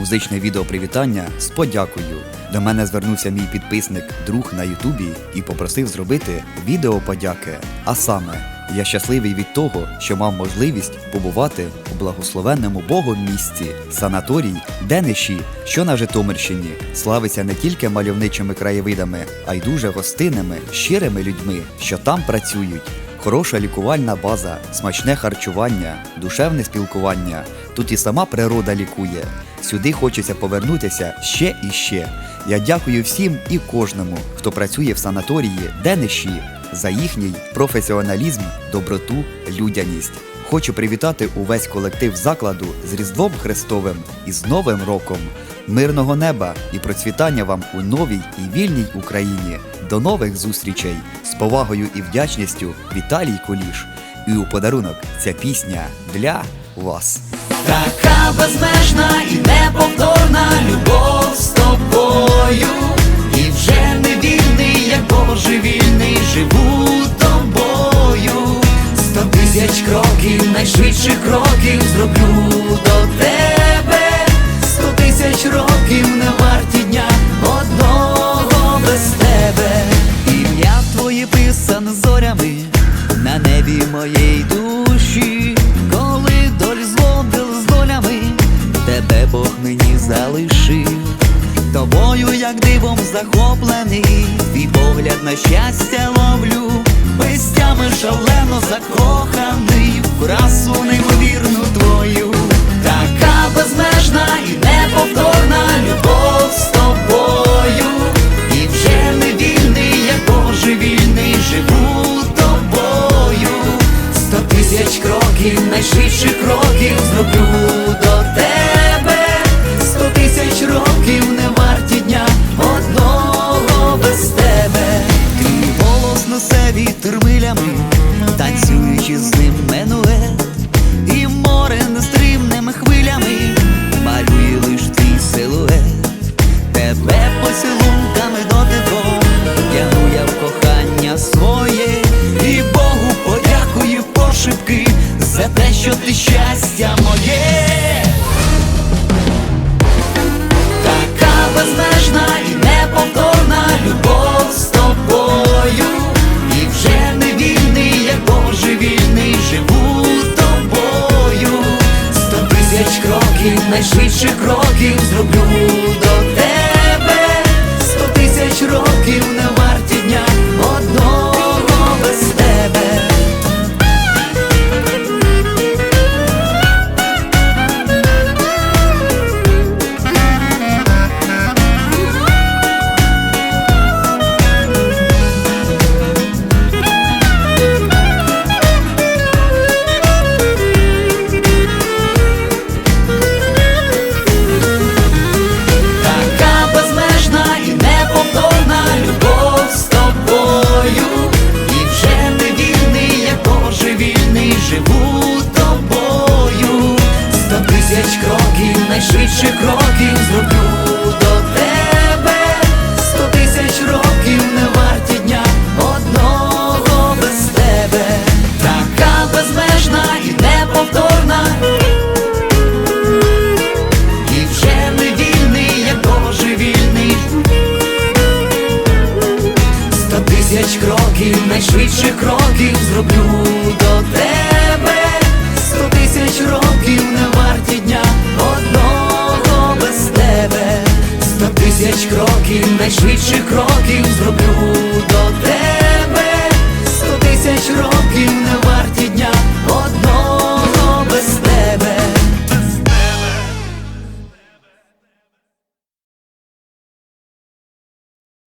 музичне відео привітання з подякою. До мене звернувся мій підписник, друг на Ютубі і попросив зробити відео подяки. А саме, я щасливий від того, що мав можливість побувати у благословенному Богом місці санаторій Дениші, що на Житомирщині, славиться не тільки мальовничими краєвидами, а й дуже гостинними, щирими людьми, що там працюють. Хороша лікувальна база, смачне харчування, душевне спілкування. Тут і сама природа лікує. Сюди хочеться повернутися ще і ще. Я дякую всім і кожному, хто працює в санаторії Дениші за їхній професіоналізм, доброту, людяність. Хочу привітати увесь колектив закладу з Різдвом Христовим і з Новим роком. Мирного неба і процвітання вам у новій і вільній Україні. До нових зустрічей з повагою і вдячністю Віталій Куліш. І у подарунок ця пісня для вас. Безмежна і неповторна любов з тобою, і вже не вільний, як божевільний, живу тобою. Сто тисяч кроків, найшвидших кроків зроблю Бог мені залишив. Тобою, як дивом захоплений, твій погляд на щастя ловлю, пестями шалено закоханий, в красу неймовірну твою, така безмежна і неповторна любов з тобою, і вже не вільний, як божевільний, живу тобою, сто тисяч кроків, найшвидших кроків зроблю що ти щастя моє. Така безмежна і неповторна любов з тобою. І вже не вільний, як божевільний, живу тобою. Сто тисяч кроків, найшвидших кроків зроблю до найшвидших кроків зроблю до тебе. Сто тисяч років не варті дня одного без тебе. Така безмежна і неповторна. І вже не вільний, як божевільний Сто тисяч кроків, найшвидших кроків зроблю одного без тебе Сто тисяч кроків, найшвидших кроків зроблю